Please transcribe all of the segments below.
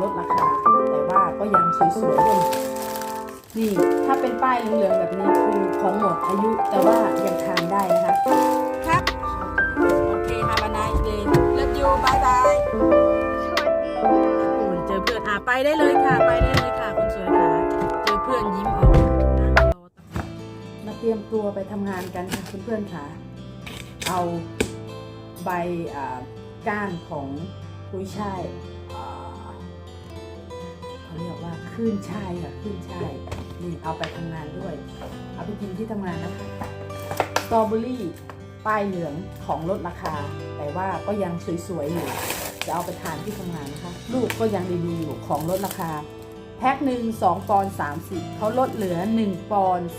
ลดราคา แต่ว่าก็ยังสวยๆเลยนี่ถ้าเป็นป้ายเหลืองๆแบบนี้คือของหมดอายุแต่ว่ายังทานได้นะคะ ครับ โอเค have a nice day love you bye bye สวัสดีคุณเจอเพื่อนอะไปได้เลยค่ะ ไปได้เลยค่ะคนสวยค่ะเจอเพื่อนยิ้มออกนะรอตั้งมาเตรียมตัวไปทำงานกันค่ะเพื่อนๆค่ะ เอาใบอ่าก้านของกุยช่ายอ่า เรียกว่าคลื่นช่ายค่ะคลื่นช่ายนี่เอาไปทำงานด้วย เอาไปกินที่ทำงานนะคะสตรอเบอรี่ป้ายเหลืองของลดราคา แต่ว่าก็ยังสวยๆอยู่จะเอาไปทานที่ทำงานนะคะ ลูกก็ยังดีๆอยู่ของลดราคา แพ็คหนึ่ง2ปอนด์30เขาลดเหลือ 1ปอนด์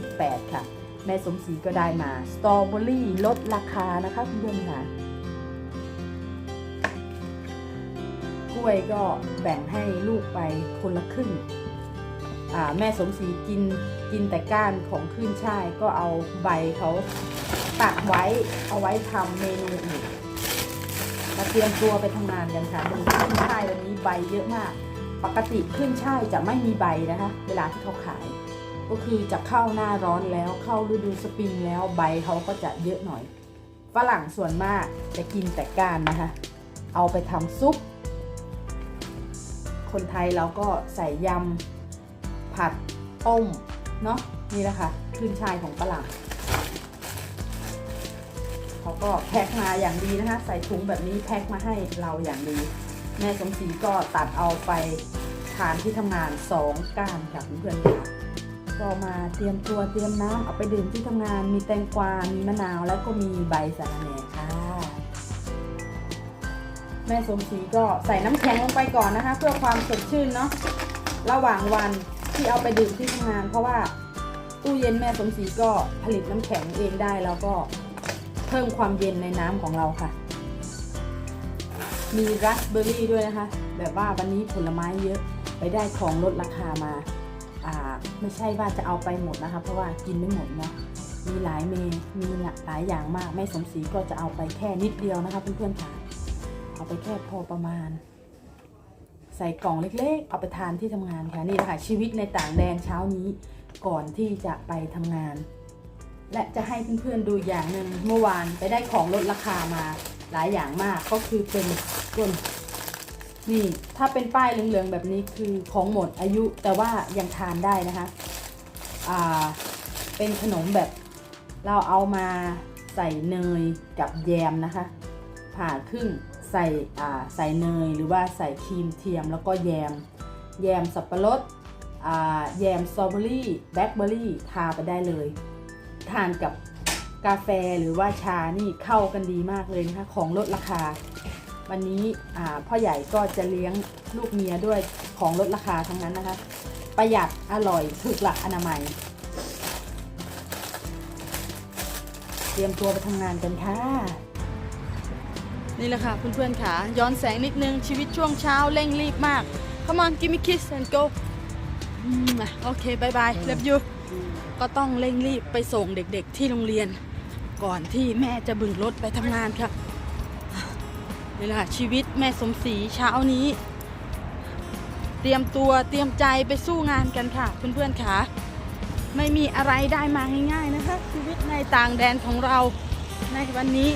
38ค่ะ แม่สมศรีก็ได้มาสตรอเบอรี่ลดราคานะคะเพื่อนๆค่ะ ล้วยก็แบ่งให้ลูกไปคนละครึ่งแม่สมศรีกินกินแต่ก้านของขึ้นช่ายก็เอาใบเขาตัดไว้เอาไว้ทำเมนูอื่นมาเตรียมตัวไปทำงานกันค่ะดูขึ้นช่ายวันนี้ใบเยอะมาก ปกติขึ้นช่ายจะไม่มีใบนะคะ เวลาที่เขาขาย ก็คือจะเข้าหน้าร้อนแล้วเข้าฤดูสปริงแล้วใบเขาก็จะเยอะหน่อยฝรั่งส่วนมากจะกินแต่ก้านนะคะ เอาไปทำซุป คนไทยเราก็ใส่ยำผัดต้มเนาะนี่แหละค่ะขึ้นชายของฝรั่งเขาก็แพ็คมาอย่างดีนะคะ ใส่ถุงแบบนี้แพ็คมาให้เราอย่างดี แม่สมศรีก็ตัดเอาไปทานที่ทำงานสองก้านค่ะเพื่อนๆค่ะก็มาเตรียมตัวเตรียมน้ำเอาไปดื่มที่ทำงานมีแตงกวา มีมะนาว แล้วก็มีใบสะระแหน่ค่ะ แม่สมศรีก็ใส่น้ำแข็งลงไปก่อนนะคะ เพื่อความสดชื่นเนาะระหว่างวันที่เอาไปดื่มที่ทำงาน เพราะว่าตู้เย็นแม่สมศรีก็ผลิตน้ำแข็งเองได้แล้วก็เพิ่มความเย็นในน้ำของเราค่ะ มีราสเบอร์รี่ด้วยนะคะ แบบว่าวันนี้ผลไม้เยอะไปได้ของลดราคามาอ่าไม่ใช่ว่าจะเอาไปหมดนะคะ เพราะว่ากินไม่หมดเนาะมีหลายเมมีหลายอย่างมากแม่สมศรีก็จะเอาไปแค่นิดเดียวนะคะเพื่อนๆค่ะ เอาไปแค่พอประมาณ ใส่กล่องเล็กๆ เอาไปทานที่ทำงานค่ะนี่แหละคะชีวิตในต่างแดนเช้านี้ก่อนที่จะไปทำงาน และจะให้เพื่อนๆดูอย่างหนึ่งเมื่อวานไปได้ของลดราคามาหลายอย่างมากก็คือเป็นส่วนนี่ถ้าเป็นป้ายเหลืองๆแบบนี้คือของหมดอายุแต่ว่ายังทานได้นะคะอ่าเป็นขนมแบบเราเอามาใส่เนยกับแยมนะคะ ผ่าครึ่ง ใส่ใส่เนยหรือว่าใส่ครีมเทียม แล้วก็แยม แยมสับปะรดแยมสตรอเบอรี่แบล็คเบอรี่ทาไปได้เลย ทานกับกาแฟหรือว่าชานี่เข้ากันดีมากเลยนะคะของลดราคา วันนี้พ่อใหญ่ก็จะเลี้ยงลูกเมียด้วยของลดราคาทั้งนั้นนะคะ ประหยัดอร่อยถูกหลักอนามัย เตรียมตัวไปทำงานกันค่ะ นี่แหละค่ะเพื่อนๆค่ะย้อนแสงนิดนึงชีวิตช่วงเช้าเร่งรีบมาก Come on give me kiss and go อืมอะโอเคบายบาย love you ก็ต้องเร่งรีบไปส่งเด็กๆที่โรงเรียน ก่อนที่แม่จะบึงรถไปทำงานค่ะนี่แหละชีวิตแม่สมศรีเช้านี้ เตรียมตัวเตรียมใจไปสู้งานกันค่ะ เพื่อนๆค่ะไม่มีอะไรได้มาง่ายๆนะคะชีวิตในต่างแดนของเราในวันนี้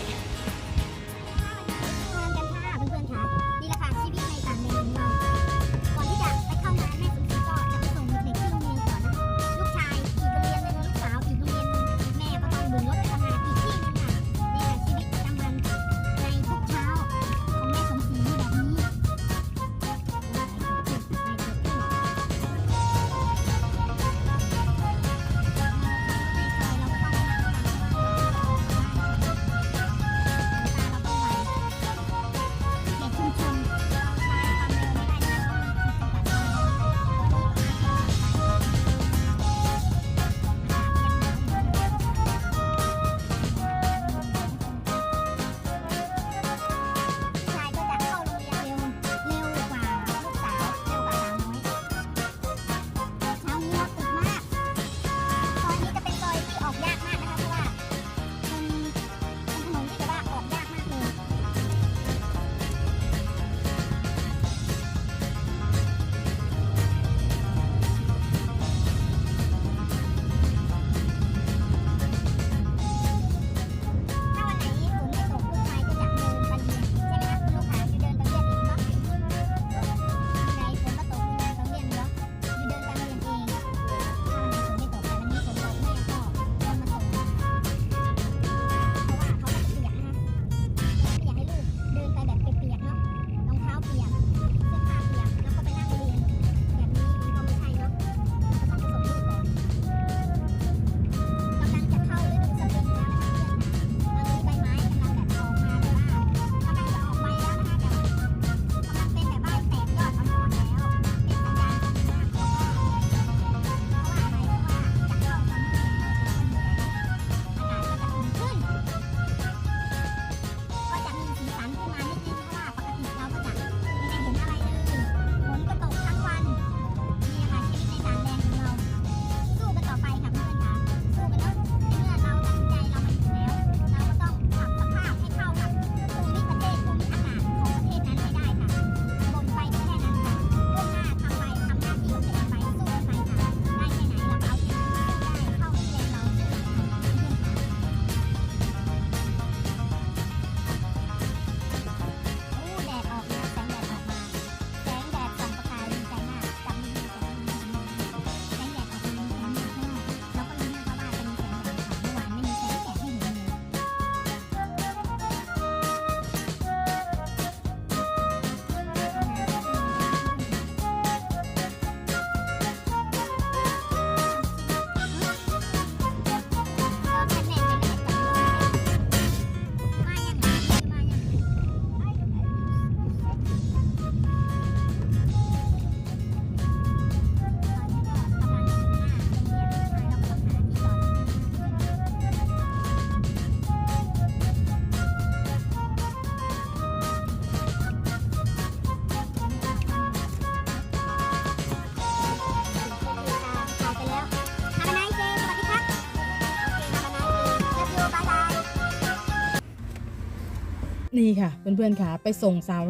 นี่ค่ะเพื่อนๆค่ะ ไปส่งสาว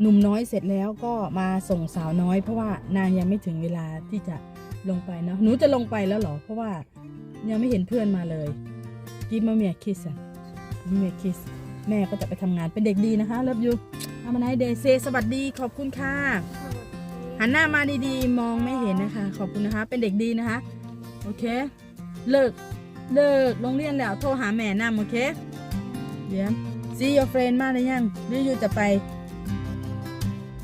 หนุ่มน้อยเสร็จแล้วก็มาส่งสาวน้อย เพราะว่านางยังไม่ถึงเวลาที่จะลงไปเนาะหนูจะลงไปแล้วเหรอ เพราะว่ายังไม่เห็นเพื่อนมาเลยกิฟมาเมียคิสอะเมียคิสแม่ก็จะไปทำงานเป็นเด็กดีนะคะเลิฟยูอามาไนเดเซสวัสดีขอบคุณค่ะหันหน้ามาดีๆ มองไม่เห็นนะคะ ขอบคุณนะคะ เป็นเด็กดีนะคะ โอเค เลิกเลิกโรงเรียนแล้วโทรหาแม่นำโอเคเดี๋ย ว see your friend มาหรือยังหรืออยู่จะไป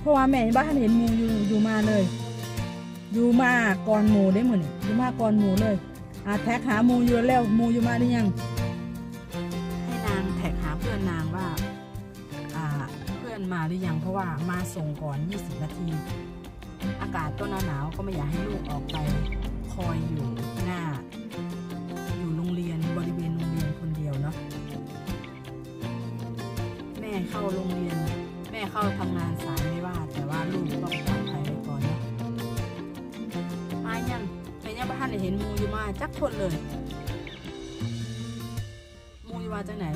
เพราะว่าแม่บ้านเห็นหมูอยู่อยู่มาเลย อยู่มาก่อนหมูได้หมดนี่อยู่มาก่อนหมูเลยอะแท็กหาหมูอยู่แล้วหมูอยู่มาหรือยัง ให้นางแท็กหาเพื่อนนางว่าอ่าเพื่อนมาหรือยังเพราะว่ามาส่งก่อน 20 นาที อากาศก็หนาวๆก็ไม่อยากให้ลูกออกไป คอยอยู่หน้า เข้าโรงเรียน แม่เข้าทำงานสายไม่ว่า แต่ว่าลูกต้องปลอดภัยไว้ก่อนเนาะมายังแต่ยังบ้านเห็นหมูอยู่มาจักคนเลยหมูอยู่มาจากไหน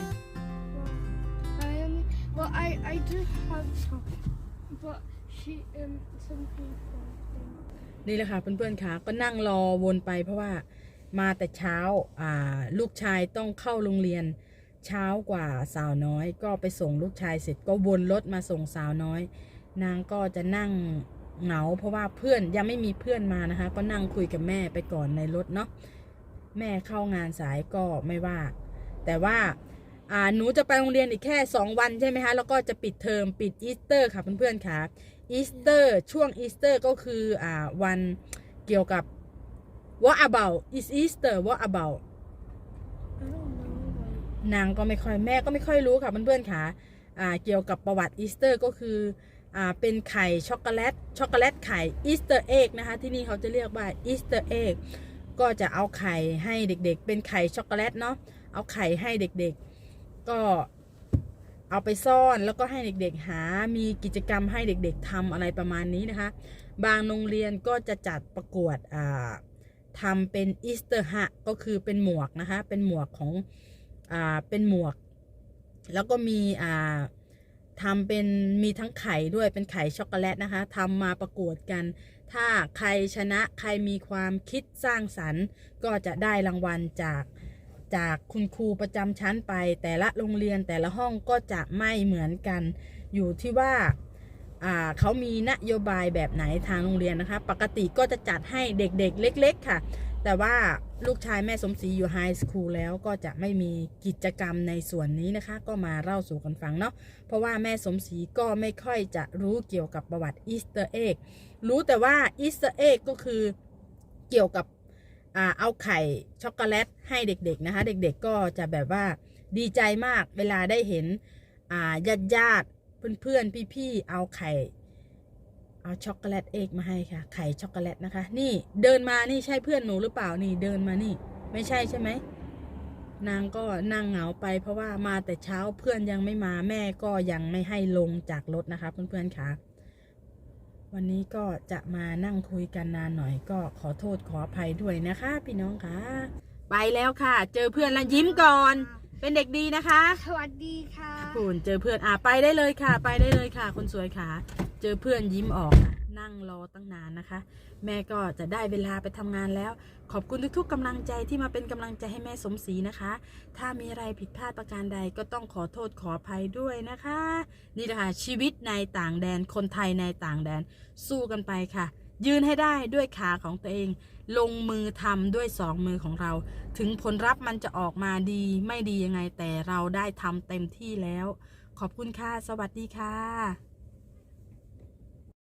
I um, well, I I do have some, but she um some people. นี่แหละค่ะเพื่อนๆค่ะก็นั่งรอวนไปเพราะว่ามาแต่เช้าอ่าลูกชายต้องเข้าโรงเรียน เช้ากว่าสาวน้อย ก็ไปส่งลูกชายเสร็จก็วนรถมาส่งสาวน้อย นางก็จะนั่งเหงาเพราะว่าเพื่อนยังไม่มีเพื่อนมานะคะ ก็นั่งคุยกับแม่ไปก่อนในรถเนาะแม่เข้างานสายก็ไม่ว่า แต่ว่าอ่าหนูจะไปโรงเรียนอีกแค่ 2 วันใช่ไหมคะ แล้วก็จะปิดเทอมปิดอีสเตอร์ค่ะเพื่อนๆค่ะอีสเตอร์ช่วงอีสเตอร์ก็คืออ่าวันเกี่ยวกับ what about is Easter what about นางก็ไม่ค่อยแม่ก็ไม่ค่อยรู้ค่ะเพื่อนๆค่ะเกี่ยวกับประวัติอีสเตอร์ก็คืออ่าเป็นไข่ช็อกโกแลตช็อกโกแลตไข่อีสเตอร์เอ็กนะคะที่นี่เขาจะเรียกว่าอีสเตอร์เอ็กก็จะเอาไข่ให้เด็กๆ เป็นไข่ช็อกโกแลตเนาะเอาไข่ให้เด็กๆ ก็เอาไปซ่อนแล้วก็ให้เด็กๆหา มีกิจกรรมให้เด็กๆทำอะไรประมาณนี้นะคะ บางโรงเรียนก็จะจัดประกวดอ่าทำเป็นอีสเตอร์ฮะก็คือเป็นหมวกนะคะเป็นหมวกของ อ่าเป็นหมวก แล้วก็มีอ่าทำเป็นมีทั้งไข่ด้วยเป็นไข่ช็อกโกแลตนะคะทำมาประกวดกัน ถ้าใครชนะใครมีความคิดสร้างสรรค์ ก็จะได้รางวัลจากจากคุณครูประจำชั้นไป แต่ละโรงเรียนแต่ละห้องก็จะไม่เหมือนกัน อยู่ที่ว่าอ่า เขามีนโยบายแบบไหนทางโรงเรียนนะคะ ปกติก็จะจัดให้เด็กๆ เล็ก ๆ ค่ะ แต่ว่าลูกชายแม่สมศรีอยู่ไฮสคูลแล้วก็จะไม่มีกิจกรรมในส่วนนี้นะคะ ก็มาเล่าสู่กันฟังเนาะเพราะว่าแม่สมศรีก็ไม่ค่อยจะรู้เกี่ยวกับประวัติอีสเตอร์เอ็กรู้แต่ว่าอีสเตอร์เอ็กก็คือเกี่ยวกับอเอาไข่ช็อกโกแลตให้เด็กๆนะคะ เด็กๆก็จะแบบว่าดีใจมากเวลาได้เห็นญาติญาติ เพื่อนๆพี่ๆเอาไข่ เอาช็อกโกแลตเอกมาให้ค่ะ ไข่ช็อกโกแลตนะคะ นี่เดินมานี่ใช่เพื่อนหนูหรือเปล่านี่เดินมานี่ ไม่ใช่ใช่ไหมนางก็นั่งเหงาไปเพราะว่ามาแต่เช้าเพื่อนยังไม่มาแม่ก็ยังไม่ให้ลงจากรถนะคะ เพื่อนๆค่ะวันนี้ก็จะมานั่งคุยกันนานหน่อยก็ขอโทษขออภัยด้วยนะคะ พี่น้องค่ะ ไปแล้วค่ะ เจอเพื่อนแล้วยิ้มก่อน เป็นเด็กดีนะคะสวัสดีค่ะคุณเจอเพื่อนอะไปได้เลยค่ะ ไปได้เลยค่ะ คนสวยค่ะ เจอเพื่อนยิ้มออกค่ะนั่งรอตั้งนานนะคะ แม่ก็จะได้เวลาไปทำงานแล้ว ขอบคุณทุกๆกำลังใจที่มาเป็นกำลังใจให้แม่สมศรีนะคะ ถ้ามีอะไรผิดพลาดประการใดก็ต้องขอโทษขออภัยด้วยนะคะ นี่แหละค่ะชีวิตในต่างแดนคนไทยในต่างแดนสู้กันไปค่ะ ยืนให้ได้ด้วยขาของตัวเอง ลงมือทำด้วยสองมือของเรา ถึงผลลัพธ์มันจะออกมาดีไม่ดียังไงแต่เราได้ทำเต็มที่แล้ว ขอบคุณค่ะ สวัสดีค่ะ